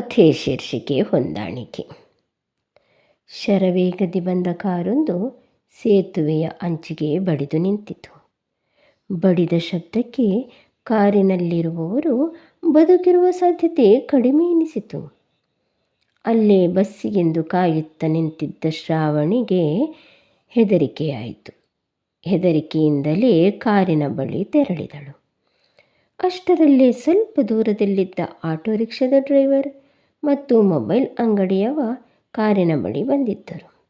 ಕಥೆ ಶೀರ್ಷಿಕೆ ಹೊಂದಾಣಿಕೆ. ಶರವೇಗದಿ ಬಂದ ಕಾರೊಂದು ಸೇತುವೆಯ ಅಂಚಿಗೆ ಬಡಿದು ನಿಂತಿತು. ಬಡಿದ ಶಬ್ದಕ್ಕೆ ಕಾರಿನಲ್ಲಿರುವವರು ಬದುಕಿರುವ ಸಾಧ್ಯತೆ ಕಡಿಮೆ ಎನಿಸಿತು. ಅಲ್ಲೇ ಬಸ್ಸಿಗೆಂದು ಕಾಯುತ್ತಾ ನಿಂತಿದ್ದ ಶ್ರಾವಣಿಗೆ ಹೆದರಿಕೆಯಾಯಿತು. ಹೆದರಿಕೆಯಿಂದಲೇ ಕಾರಿನ ಬಳಿ ತೆರಳಿದಳು. ಅಷ್ಟರಲ್ಲೇ ಸ್ವಲ್ಪ ದೂರದಲ್ಲಿದ್ದ ಆಟೋ ರಿಕ್ಷಾದ ಡ್ರೈವರ್ ಮತ್ತು ಮೊಬೈಲ್ ಅಂಗಡಿಯವ ಕಾರಿನ ಬಳಿ ಬಂದಿದ್ದರು.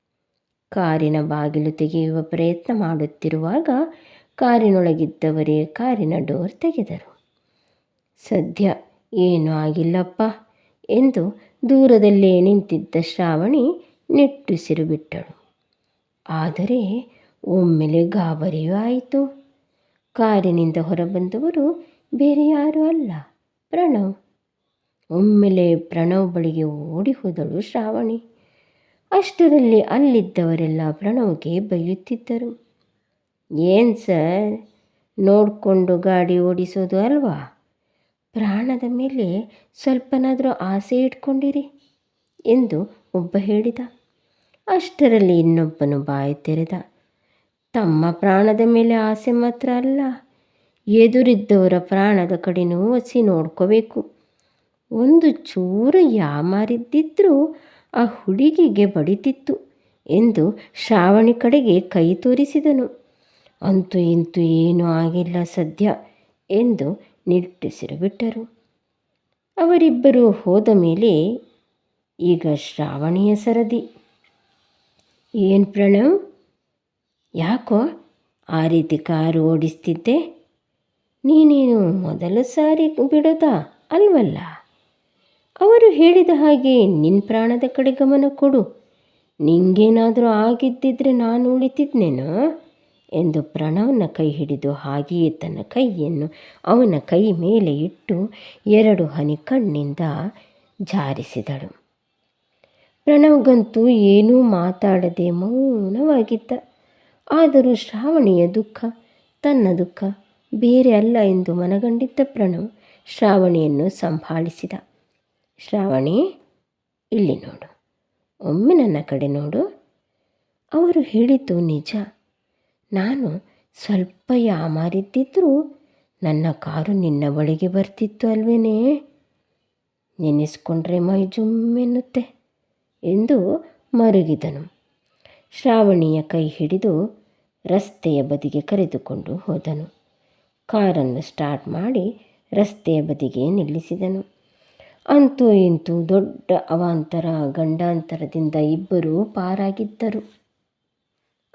ಕಾರಿನ ಬಾಗಿಲು ತೆಗೆಯುವ ಪ್ರಯತ್ನ ಮಾಡುತ್ತಿರುವಾಗ ಕಾರಿನೊಳಗಿದ್ದವರೇ ಕಾರಿನ ಡೋರ್ ತೆಗೆದರು. ಸದ್ಯ ಏನೂ ಆಗಿಲ್ಲಪ್ಪ ಎಂದು ದೂರದಲ್ಲೇ ನಿಂತಿದ್ದ ಶ್ರಾವಣಿ ನಿಟ್ಟುಸಿರು ಬಿಟ್ಟಳು. ಆದರೆ ಒಮ್ಮೆಲೆ ಗಾಬರಿಯೂ ಆಯಿತು. ಕಾರಿನಿಂದ ಹೊರಬಂದವರು ಬೇರೆ ಯಾರೂ ಅಲ್ಲ. ಪ್ರಣವ್ ಒಮ್ಮೆಲೆ ಪ್ರಣವ್ ಬಳಿಗೆ ಓಡಿ ಹೋದಳು ಶ್ರಾವಣಿ. ಅಷ್ಟರಲ್ಲಿ ಅಲ್ಲಿದ್ದವರೆಲ್ಲ ಪ್ರಣವ್ಗೆ ಬೈಯುತ್ತಿದ್ದರು. ಏನು ಸರ್? ನೋಡಿಕೊಂಡು ಗಾಡಿ ಓಡಿಸೋದು ಅಲ್ವಾ? ಪ್ರಾಣದ ಮೇಲೆ ಸ್ವಲ್ಪನಾದರೂ ಆಸೆ ಇಟ್ಕೊಂಡಿರಿ ಎಂದು ಒಬ್ಬ ಹೇಳಿದ. ಅಷ್ಟರಲ್ಲಿ ಇನ್ನೊಬ್ಬನು ಬಾಯಿ ತೆರೆದ. ತಮ್ಮ ಪ್ರಾಣದ ಮೇಲೆ ಆಸೆ ಮಾತ್ರ ಅಲ್ಲ, ಎದುರಿದ್ದವರ ಪ್ರಾಣದ ಕಡೆನೂ ಒಸಿ ನೋಡ್ಕೋಬೇಕು. ಒಂದು ಚೂರು ಯಾಮಾರಿದ್ದಿದ್ರೂ ಆ ಹುಡುಗಿಗೆ ಬಡಿತಿತ್ತು ಎಂದು ಶ್ರಾವಣಿ ಕಡೆಗೆ ಕೈ ತೋರಿಸಿದನು. ಅಂತೂ ಇಂತೂ ಏನೂ ಆಗಿಲ್ಲ ಸದ್ಯ ಎಂದು ನಿಟ್ಟುಸಿರು ಬಿಟ್ಟರು. ಅವರಿಬ್ಬರು ಹೋದ ಮೇಲೆ ಈಗ ಶ್ರಾವಣಿಯ ಸರದಿ. ಏನು ಪ್ರಣವ್? ಯಾಕೋ ಆ ರೀತಿ ಕಾರು ಓಡಿಸ್ತಿದ್ದೆ? ನೀನೇನು ಮೊದಲ ಸಾರಿ ಬಿಡೋದಾ ಅಲ್ವಲ್ಲ? ಅವರು ಹೇಳಿದ ಹಾಗೆ ನಿನ್ನ ಪ್ರಾಣದ ಕಡೆ ಗಮನ ಕೊಡು. ನಿಂಗೇನಾದರೂ ಆಗಿದ್ದಿದ್ರೆ ನಾನು ಉಳಿತಿದ್ನೇನೋ? ಎಂದು ಪ್ರಣವನ ಕೈ ಹಿಡಿದು ಹಾಗೆಯೇ ತನ್ನ ಕೈಯನ್ನು ಅವನ ಕೈ ಮೇಲೆ ಇಟ್ಟು ಎರಡು ಹನಿ ಕಣ್ಣಿಂದ ಜಾರಿಸಿದಳು. ಪ್ರಣವ್ಗಂತೂ ಏನೂ ಮಾತಾಡದೆ ಮೌನವಾಗಿದ್ದ. ಆದರೂ ಶ್ರಾವಣಿಯ ದುಃಖ, ತನ್ನ ದುಃಖ ಬೇರೆ ಅಲ್ಲ ಎಂದು ಮನಗಂಡಿದ್ದ ಪ್ರಣವ್ ಶ್ರಾವಣಿಯನ್ನು ಸಂಭಾಳಿಸಿದ. ಶ್ರಾವಣಿ, ಇಲ್ಲಿ ನೋಡು. ಒಮ್ಮೆ ನನ್ನ ಕಡೆ ನೋಡು. ಅವರು ಹೇಳಿದ್ದು ನಿಜ. ನಾನು ಸ್ವಲ್ಪ ಯಾಮಾರಿದ್ದಿದ್ರೂ ನನ್ನ ಕಾರು ನಿನ್ನ ಬಳಿಗೆ ಬರ್ತಿತ್ತು ಅಲ್ವೇನೇ? ನೆನೆಸ್ಕೊಂಡ್ರೆ ಮೈ ಜುಮ್ಮೆನ್ನುತ್ತೆ ಎಂದು ಮರುಗಿದನು. ಶ್ರಾವಣಿಯ ಕೈ ಹಿಡಿದು ರಸ್ತೆಯ ಬದಿಗೆ ಕರೆದುಕೊಂಡು ಹೋದನು. ಕಾರನ್ನು ಸ್ಟಾರ್ಟ್ ಮಾಡಿ ರಸ್ತೆಯ ಬದಿಗೆ ನಿಲ್ಲಿಸಿದನು. ಅಂತೂ ಇಂತೂ ದೊಡ್ಡ ಅವಾಂತರ ಗಂಡಾಂತರದಿಂದ ಇಬ್ಬರೂ ಪಾರಾಗಿದ್ದರು.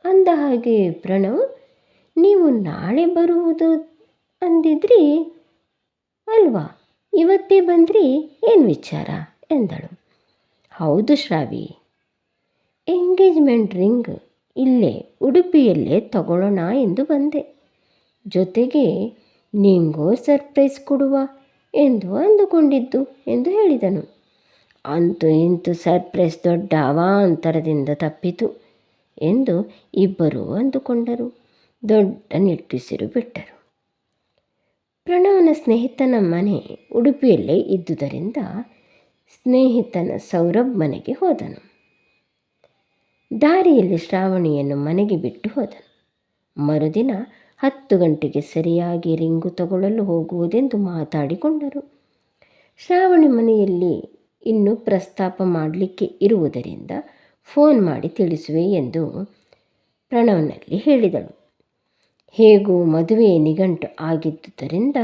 ಅಂದ ಹಾಗೆ, ಪ್ರಣವ್, ನೀವು ನಾಳೆ ಬರುವುದು ಅಂದಿದ್ರಿ? ಅಲ್ವಾ, ಇವತ್ತೇ ಬಂದ್ರಿ? ಏನು ವಿಚಾರ? ಎಂದಳು. ಹೌದು ಶ್ರಾವಿ. ಎಂಗೇಜ್ಮೆಂಟ್ ರಿಂಗ್ ಇಲ್ಲೇ, ಉಡುಪಿಯಲ್ಲೇ ತಗೊಳ್ಳೋಣ ಎಂದು ಬಂದೆ. ಜೊತೆಗೆ, ನಿಂಗೂ ಸರ್ಪ್ರೈಸ್ ಕೊಡುವ ಎಂದು ಅಂದುಕೊಂಡಿದ್ದು ಎಂದು ಹೇಳಿದನು. ಅಂತೂ ಇಂತು ಸರ್ಪ್ರೈಸ್ ದೊಡ್ಡ ಅವಾಂತರದಿಂದ ತಪ್ಪಿತು ಎಂದು ಇಬ್ಬರೂ ಅಂದುಕೊಂಡರು. ದೊಡ್ಡ ನಿಟ್ಟುಸಿರು ಬಿಟ್ಟರು. ಪ್ರಣವನ ಸ್ನೇಹಿತನ ಮನೆ ಉಡುಪಿಯಲ್ಲೇ ಇದ್ದುದರಿಂದ ಸ್ನೇಹಿತನ ಸೌರಭ್ ಮನೆಗೆ ಹೋದನು. ದಾರಿಯಲ್ಲಿ ಶ್ರಾವಣಿಯನ್ನು ಮನೆಗೆ ಬಿಟ್ಟು ಹೋದನು. ಮರುದಿನ ಹತ್ತು ಗಂಟೆಗೆ ಸರಿಯಾಗಿ ರಿಂಗು ತಗೊಳ್ಳಲು ಹೋಗುವುದೆಂದು ಮಾತಾಡಿಕೊಂಡರು. ಶ್ರಾವಣಿ ಮನೆಯಲ್ಲಿ ಇನ್ನೂ ಪ್ರಸ್ತಾಪ ಮಾಡಲಿಕ್ಕೆ ಇರುವುದರಿಂದ ಫೋನ್ ಮಾಡಿ ತಿಳಿಸುವೆ ಎಂದು ಪ್ರಣವನಲ್ಲಿ ಹೇಳಿದಳು. ಹೇಗೂ ಮದುವೆ ನಿಘಂಟು ಆಗಿದ್ದುದರಿಂದ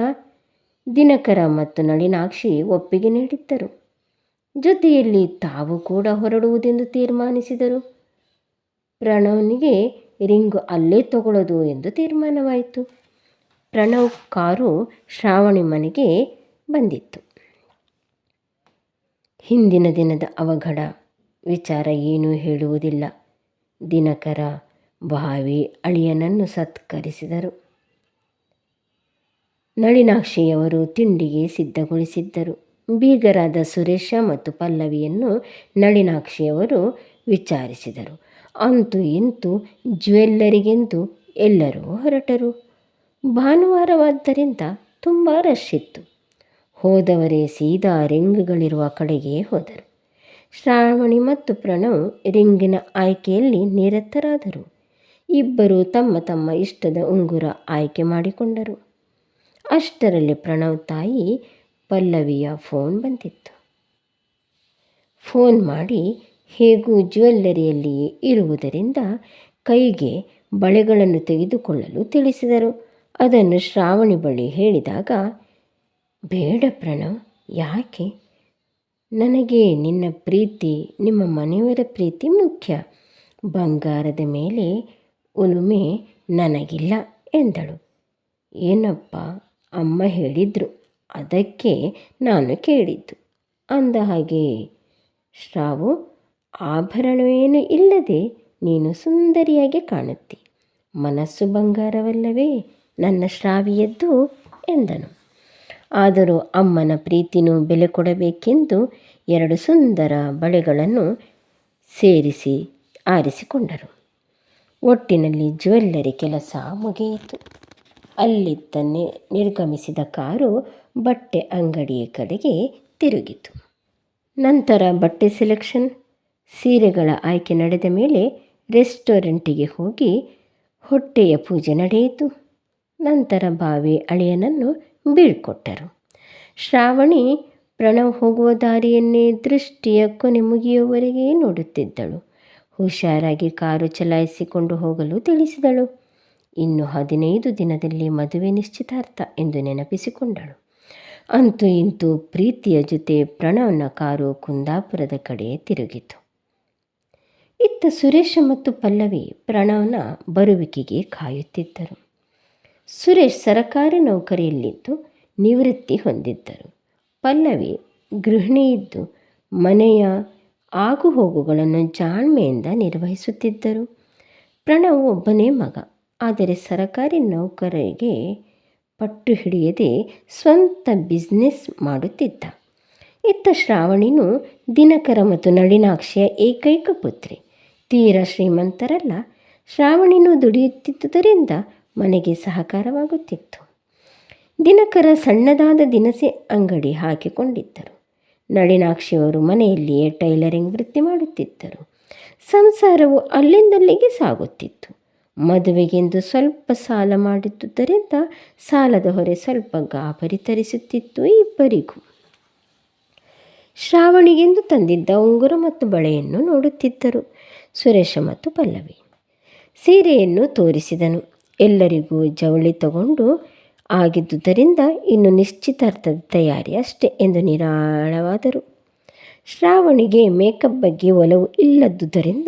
ದಿನಕರ ಮತ್ತು ನಳಿನಾಕ್ಷಿ ಒಪ್ಪಿಗೆ ನೀಡಿದ್ದರು. ಜೊತೆಯಲ್ಲಿ ತಾವು ಕೂಡ ಹೊರಡುವುದೆಂದು ತೀರ್ಮಾನಿಸಿದರು. ಪ್ರಣವ್ನಿಗೆ ರಿಂಗು ಅಲ್ಲೇ ತಗೊಳ್ಳೋದು ಎಂದು ತೀರ್ಮಾನವಾಯಿತು. ಪ್ರಣವ್ ಕಾರು ಶ್ರಾವಣಿ ಮನೆಗೆ ಬಂದಿತ್ತು. ಹಿಂದಿನ ದಿನದ ಅವಘಡ, ವಿಚಾರ ಏನೂ ಹೇಳುವುದಿಲ್ಲ. ದಿನಕರ, ಭಾವಿ, ಅಳಿಯನನ್ನು ಸತ್ಕರಿಸಿದರು. ನಳಿನಾಕ್ಷಿಯವರು ತಿಂಡಿಗೆ ಸಿದ್ಧಗೊಳಿಸಿದ್ದರು. ಬೀಗರಾದ ಸುರೇಶ ಮತ್ತು ಪಲ್ಲವಿಯನ್ನು ನಳಿನಾಕ್ಷಿಯವರು ವಿಚಾರಿಸಿದರು. ಅಂತೂ ಇಂತೂ ಜ್ಯುವೆಲ್ಲರಿಗೆಂದು ಎಲ್ಲರೂ ಹೊರಟರು. ಭಾನುವಾರವಾದ್ದರಿಂದ ತುಂಬ ರಶ್ ಇತ್ತು. ಹೋದವರೇ ಸೀದಾ ರಿಂಗ್ಗಳಿರುವ ಕಡೆಗೆ ಹೋದರು. ಶ್ರಾವಣಿ ಮತ್ತು ಪ್ರಣವ್ ರಿಂಗಿನ ಆಯ್ಕೆಯಲ್ಲಿ ನಿರತರಾದರು. ಇಬ್ಬರು ತಮ್ಮ ತಮ್ಮ ಇಷ್ಟದ ಉಂಗುರ ಆಯ್ಕೆ ಮಾಡಿಕೊಂಡರು. ಅಷ್ಟರಲ್ಲಿ ಪ್ರಣವ್ ತಾಯಿ ಪಲ್ಲವಿಯ ಫೋನ್ ಬಂದಿತ್ತು. ಫೋನ್ ಮಾಡಿ ಹೇಗೂ ಜ್ಯುವೆಲ್ಲರಿಯಲ್ಲಿಯೇ ಇರುವುದರಿಂದ ಕೈಗೆ ಬಳೆಗಳನ್ನು ತೆಗೆದುಕೊಳ್ಳಲು ತಿಳಿಸಿದರು. ಅದನ್ನು ಶ್ರಾವಣಿ ಬಳಿ ಹೇಳಿದಾಗ, ಬೇಡ ಪ್ರಣವ್, ಯಾಕೆ? ನನಗೆ ನಿನ್ನ ಪ್ರೀತಿ, ನಿಮ್ಮ ಮನೆಯವರ ಪ್ರೀತಿ ಮುಖ್ಯ. ಬಂಗಾರದ ಮೇಲೆ ಉಲುಮೆ ನನಗಿಲ್ಲ ಎಂದಳು. ಏನಪ್ಪ? ಅಮ್ಮ ಹೇಳಿದ್ರು. ಅದಕ್ಕೆ ನಾನು ಕೇಳಿದ್ದು. ಅಂದ ಹಾಗೆ, ಶ್ರಾವು ಆಭರಣವೇನು ಇಲ್ಲದೆ ನೀನು ಸುಂದರಿಯಾಗಿ ಕಾಣುತ್ತಿ. ಮನಸ್ಸು ಬಂಗಾರವಲ್ಲವೇ, ನನ್ನ ಶ್ರಾವಿಯದ್ದು ಎಂದನು. ಆದರೂ ಅಮ್ಮನ ಪ್ರೀತಿನೂ ಬೆಲೆ ಕೊಡಬೇಕೆಂದು ಎರಡು ಸುಂದರ ಬಳೆಗಳನ್ನು ಸೇರಿಸಿ ಆರಿಸಿಕೊಂಡರು. ಒಟ್ಟಿನಲ್ಲಿ ಜ್ಯುವೆಲ್ಲರಿ ಕೆಲಸ ಮುಗಿಯಿತು. ಅಲ್ಲಿದ್ದ ನಿರ್ಗಮಿಸಿದ ಕಾರು ಬಟ್ಟೆ ಅಂಗಡಿಯ ಕಡೆಗೆ ತಿರುಗಿತು. ನಂತರ ಬಟ್ಟೆ ಸೆಲೆಕ್ಷನ್ ಸೀರೆಗಳ ಆಯ್ಕೆ ನಡೆದ ಮೇಲೆ ರೆಸ್ಟೋರೆಂಟಿಗೆ ಹೋಗಿ ಹೊಟ್ಟೆಯ ಪೂಜೆ ನಡೆಯಿತು. ನಂತರ ಬಾವಿ ಅಳಿಯನನ್ನು ಬೀಳ್ಕೊಟ್ಟರು. ಶ್ರಾವಣಿ ಪ್ರಣವ್ ಹೋಗುವ ದಾರಿಯನ್ನೇ ದೃಷ್ಟಿಯ ಕೊನೆ ಮುಗಿಯುವವರೆಗೆ ನೋಡುತ್ತಿದ್ದಳು. ಹುಷಾರಾಗಿ ಕಾರು ಚಲಾಯಿಸಿಕೊಂಡು ಹೋಗಲು ತಿಳಿಸಿದಳು. ಇನ್ನು ಹದಿನೈದು ದಿನದಲ್ಲಿ ಮದುವೆ ನಿಶ್ಚಿತಾರ್ಥ ಎಂದು ನೆನಪಿಸಿಕೊಂಡಳು. ಅಂತೂ ಇಂತೂ ಪ್ರೀತಿಯ ಜೊತೆ ಪ್ರಣವ್ನ ಕಾರು ಕುಂದಾಪುರದ ಕಡೆ ತಿರುಗಿತು. ಇತ್ತ ಸುರೇಶ ಮತ್ತು ಪಲ್ಲವಿ ಪ್ರಣವ್ನ ಬರುವಿಕೆಗೆ ಕಾಯುತ್ತಿದ್ದರು. ಸುರೇಶ್ ಸರಕಾರಿ ನೌಕರಿಯಲ್ಲಿದ್ದು ನಿವೃತ್ತಿ ಹೊಂದಿದ್ದರು. ಪಲ್ಲವಿ ಗೃಹಿಣಿಯಿದ್ದು ಮನೆಯ ಆಗುಹೋಗುಗಳನ್ನು ಜಾಣ್ಮೆಯಿಂದ ನಿರ್ವಹಿಸುತ್ತಿದ್ದರು. ಪ್ರಣವ್ ಒಬ್ಬನೇ ಮಗ, ಆದರೆ ಸರಕಾರಿ ನೌಕರಿಗೆ ಪಟ್ಟು ಹಿಡಿಯದೆ ಸ್ವಂತ ಬಿಸ್ನೆಸ್ ಮಾಡುತ್ತಿದ್ದ. ಇತ್ತ ಶ್ರಾವಣಿನೂ ದಿನಕರ ಮತ್ತು ನಳಿನಾಕ್ಷಿಯ ಏಕೈಕ ಪುತ್ರಿ. ತೀರ ಶ್ರೀಮಂತರಲ್ಲ, ಶ್ರಾವಣಿನೂ ದುಡಿಯುತ್ತಿದ್ದುದರಿಂದ ಮನೆಗೆ ಸಹಕಾರವಾಗುತ್ತಿತ್ತು. ದಿನಕರ ಸಣ್ಣದಾದ ದಿನಸಿ ಅಂಗಡಿ ಹಾಕಿಕೊಂಡಿದ್ದರು. ನಳಿನಾಕ್ಷಿಯವರು ಮನೆಯಲ್ಲಿಯೇ ಟೈಲರಿಂಗ್ ವೃತ್ತಿ ಮಾಡುತ್ತಿದ್ದರು. ಸಂಸಾರವು ಅಲ್ಲಿಂದಲ್ಲಿಗೆ ಸಾಗುತ್ತಿತ್ತು. ಮದುವೆಗೆಂದು ಸ್ವಲ್ಪ ಸಾಲ ಮಾಡಿದ್ದುದರಿಂದ ಸಾಲದ ಹೊರೆ ಸ್ವಲ್ಪ ಗಾಬರಿ ತರಿಸುತ್ತಿತ್ತು ಇಬ್ಬರಿಗೂ. ಶ್ರಾವಣಿಗೆಂದು ತಂದಿದ್ದ ಉಂಗುರ ಮತ್ತು ಬಳೆಯನ್ನು ನೋಡುತ್ತಿದ್ದರು. ಸುರೇಶ ಮತ್ತು ಪಲ್ಲವಿ. ಸೀರೆಯನ್ನು ತೋರಿಸಿದನು. ಎಲ್ಲರಿಗೂ ಜವಳಿ ತಗೊಂಡು ಆಗಿದ್ದುದರಿಂದ ಇನ್ನು ನಿಶ್ಚಿತಾರ್ಥದ ತಯಾರಿ ಅಷ್ಟೇ ಎಂದು ನಿರಾಳವಾದರು. ಶ್ರಾವಣಿಗೆ ಮೇಕಪ್ ಬಗ್ಗೆ ಒಲವು ಇಲ್ಲದುದರಿಂದ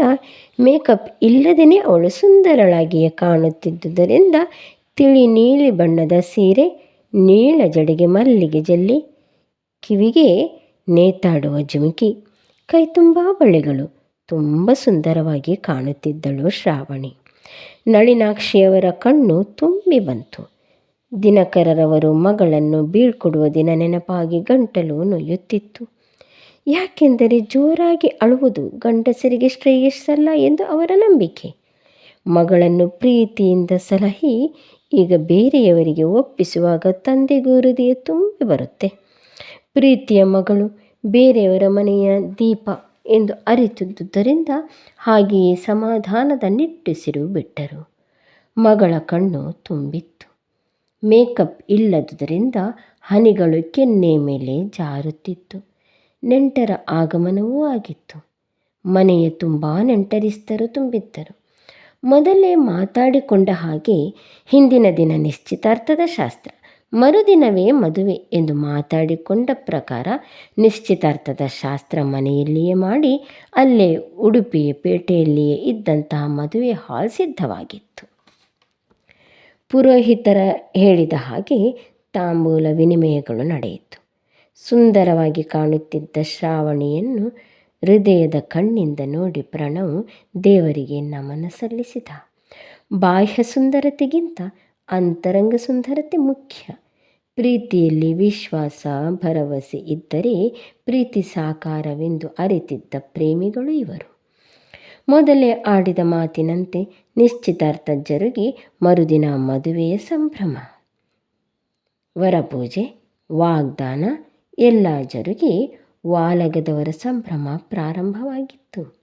ಮೇಕಪ್ ಇಲ್ಲದೇ ಅವಳು ಸುಂದರಳಾಗಿಯೇ ಕಾಣುತ್ತಿದ್ದುದರಿಂದ ತಿಳಿ ನೀಲಿ ಬಣ್ಣದ ಸೀರೆ, ನೀಳ ಜಡೆಗೆ ಮಲ್ಲಿಗೆ ಜಲ್ಲಿ, ಕಿವಿಗೆ ನೇತಾಡುವ ಜುಮುಕಿ, ಕೈ ತುಂಬ ಬಳೆಗಳು ತುಂಬ ಸುಂದರವಾಗಿ ಕಾಣುತ್ತಿದ್ದಳು ಶ್ರಾವಣಿ. ನಳಿನಾಕ್ಷಿಯವರ ಕಣ್ಣು ತುಂಬಿ ಬಂತು. ದಿನಕರರವರು ಮಗಳನ್ನು ಬೀಳ್ಕೊಡುವ ದಿನ ನೆನಪಾಗಿ ಗಂಟಲು ನೊಯ್ಯುತ್ತಿತ್ತು ಯಾಕೆಂದರೆ ಜೋರಾಗಿ ಅಳುವುದು ಗಂಡಸರಿಗೆ ಶ್ರೇಯಸ್ಸಲ್ಲ ಎಂದು ಅವರ ನಂಬಿಕೆ. ಮಗಳನ್ನು ಪ್ರೀತಿಯಿಂದ ಸಲಹಿ ಈಗ ಬೇರೆಯವರಿಗೆ ಒಪ್ಪಿಸುವಾಗ ತಂದೆಗೂ ಹೃದಯ ತುಂಬಿ ಬರುತ್ತೆ. ಪ್ರೀತಿಯ ಮಗಳು ಬೇರೆಯವರ ಮನೆಯ ದೀಪ ಎಂದು ಅರಿತಿದ್ದುದರಿಂದ ಹಾಗೆಯೇ ಸಮಾಧಾನದ ನಿಟ್ಟುಸಿರು ಬಿಟ್ಟರು. ಮಗಳ ಕಣ್ಣು ತುಂಬಿತ್ತು. ಮೇಕಪ್ ಇಲ್ಲದುದರಿಂದ ಹನಿಗಳು ಕೆನ್ನೆ ಮೇಲೆ ಜಾರುತ್ತಿತ್ತು. ನೆಂಟರ ಆಗಮನವೂ ಆಗಿತ್ತು. ಮನೆಯ ತುಂಬ ನೆಂಟರಿಸ್ತರು ತುಂಬಿದ್ದರು. ಮೊದಲೇ ಮಾತಾಡಿಕೊಂಡ ಹಾಗೆ ಹಿಂದಿನ ದಿನ ನಿಶ್ಚಿತಾರ್ಥದ ಶಾಸ್ತ್ರ. ಮರುದಿನವೇ ಮದುವೆ ಎಂದು ಮಾತಾಡಿಕೊಂಡ ಪ್ರಕಾರ ನಿಶ್ಚಿತಾರ್ಥದ ಶಾಸ್ತ್ರ ಮನೆಯಲ್ಲಿಯೇ ಮಾಡಿ ಅಲ್ಲೇ ಉಡುಪಿ ಪೇಟೆಯಲ್ಲಿಯೇ ಇದ್ದಂತಹ ಮದುವೆ ಹಾಲ್ ಸಿದ್ಧವಾಗಿತ್ತು. ಪುರೋಹಿತರ ಹೇಳಿದ ಹಾಗೆ ತಾಂಬೂಲ ವಿನಿಮಯಗಳು ನಡೆಯಿತು. ಸುಂದರವಾಗಿ ಕಾಣುತ್ತಿದ್ದ ಶ್ರಾವಣಿಯನ್ನು ಹೃದಯದ ಕಣ್ಣಿಂದ ನೋಡಿ ಪ್ರಣವ್ ದೇವರಿಗೆ ನಮನ ಸಲ್ಲಿಸಿದ. ಬಾಹ್ಯ ಸುಂದರತೆಗಿಂತ ಅಂತರಂಗ ಸುಂದರತೆ ಮುಖ್ಯ. ಪ್ರೀತಿಯಲ್ಲಿ ವಿಶ್ವಾಸ, ಭರವಸೆ ಇದ್ದರೆ ಪ್ರೀತಿ ಸಾಕಾರವೆಂದು ಅರಿತಿದ್ದ ಪ್ರೇಮಿಗಳು ಇವರು. ಮೊದಲೇ ಆಡಿದ ಮಾತಿನಂತೆ ನಿಶ್ಚಿತಾರ್ಥ ಜರುಗಿ ಮರುದಿನ ಮದುವೆಯ ಸಂಭ್ರಮ. ವರಪೂಜೆ, ವಾಗ್ದಾನ, ಎಲ್ಲ ಜರುಗಿ ವಾಲಗದವರ ಸಂಭ್ರಮ ಪ್ರಾರಂಭವಾಗಿತ್ತು.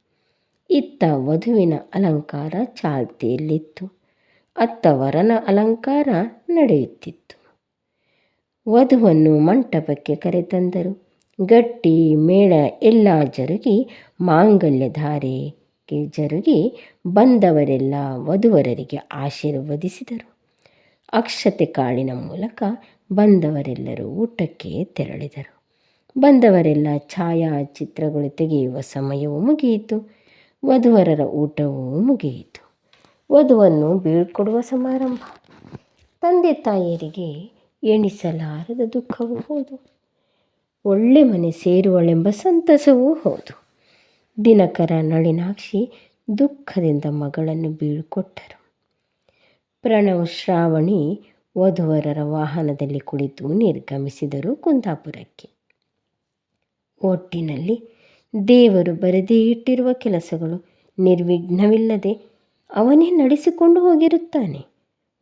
ಇತ್ತ ವಧುವಿನ ಅಲಂಕಾರ ಚಾಲ್ತಿಯಲ್ಲಿತ್ತು. ಅತ್ತ ವರನ ಅಲಂಕಾರ ನಡೆಯುತ್ತಿತ್ತು. ವಧುವನ್ನು ಮಂಟಪಕ್ಕೆ ಕರೆತಂದರು. ಗಟ್ಟಿ, ಮೇಳ ಎಲ್ಲ ಜರುಗಿ ಮಾಂಗಲ್ಯ ಧಾರೆಗೆ ಜರುಗಿ ಬಂದವರೆಲ್ಲ ವಧುವರರಿಗೆ ಆಶೀರ್ವದಿಸಿದರು. ಅಕ್ಷತೆ ಕಾಳಿನ ಮೂಲಕ ಬಂದವರೆಲ್ಲರೂ ಊಟಕ್ಕೆ ತೆರಳಿದರು. ಬಂದವರೆಲ್ಲ ಛಾಯಾಚಿತ್ರಗಳು ತೆಗೆಯುವ ಸಮಯವೂ ಮುಗಿಯಿತು. ವಧುವರರ ಊಟವೂ ಮುಗಿಯಿತು. ವಧುವನ್ನು ಬೀಳ್ಕೊಡುವ ಸಮಾರಂಭ. ತಂದೆ ತಾಯಿಯರಿಗೆ ಎಣಿಸಲಾರದ ದುಃಖವೂ ಹೌದು. ಒಳ್ಳೆ ಮನೆ ಸೇರುವಳೆಂಬ ಸಂತಸವೂ ಹೌದು. ದಿನಕರ ನಳಿನಾಕ್ಷಿ ದುಃಖದಿಂದ ಮಗಳನ್ನು ಬೀಳ್ಕೊಟ್ಟರು. ಪ್ರಣವ್ ಶ್ರಾವಣಿ ವಧುವರರ ವಾಹನದಲ್ಲಿ ಕುಳಿತು ನಿರ್ಗಮಿಸಿದರು ಕುಂದಾಪುರಕ್ಕೆ. ಒಟ್ಟಿನಲ್ಲಿ ದೇವರು ಬರೆದೇ ಇಟ್ಟಿರುವ ಕೆಲಸಗಳು ನಿರ್ವಿಘ್ನವಿಲ್ಲದೆ ಅವನೇ ನಡೆಸಿಕೊಂಡು ಹೋಗಿರುತ್ತಾನೆ.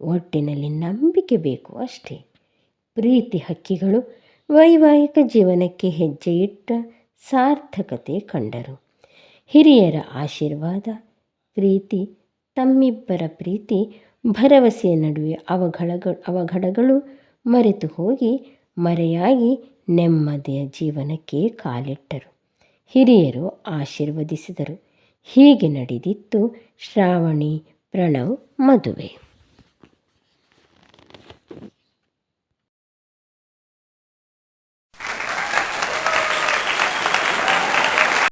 ಒಟ್ಟಿನಲ್ಲಿ ನಂಬಿಕೆ ಬೇಕು ಅಷ್ಟೇ. ಪ್ರೀತಿ ಹಕ್ಕಿಗಳು ವೈವಾಹಿಕ ಜೀವನಕ್ಕೆ ಹೆಜ್ಜೆ ಇಟ್ಟ ಸಾರ್ಥಕತೆ ಕಂಡರು. ಹಿರಿಯರ ಆಶೀರ್ವಾದ, ಪ್ರೀತಿ, ತಮ್ಮಿಬ್ಬರ ಪ್ರೀತಿ, ಭರವಸೆಯ ನಡುವೆ ಅವಘಡಗಳು ಅವಘಡಗಳು ಮರೆತು ಹೋಗಿ ಮರೆಯಾಗಿ ನೆಮ್ಮದಿಯ ಜೀವನಕ್ಕೆ ಕಾಲಿಟ್ಟರು. ಹಿರಿಯರು ಆಶೀರ್ವದಿಸಿದರು. ಹೀಗೆ ನಡೆದಿತ್ತು ಶ್ರಾವಣಿ ಪ್ರಣವ್ ಮದುವೆ.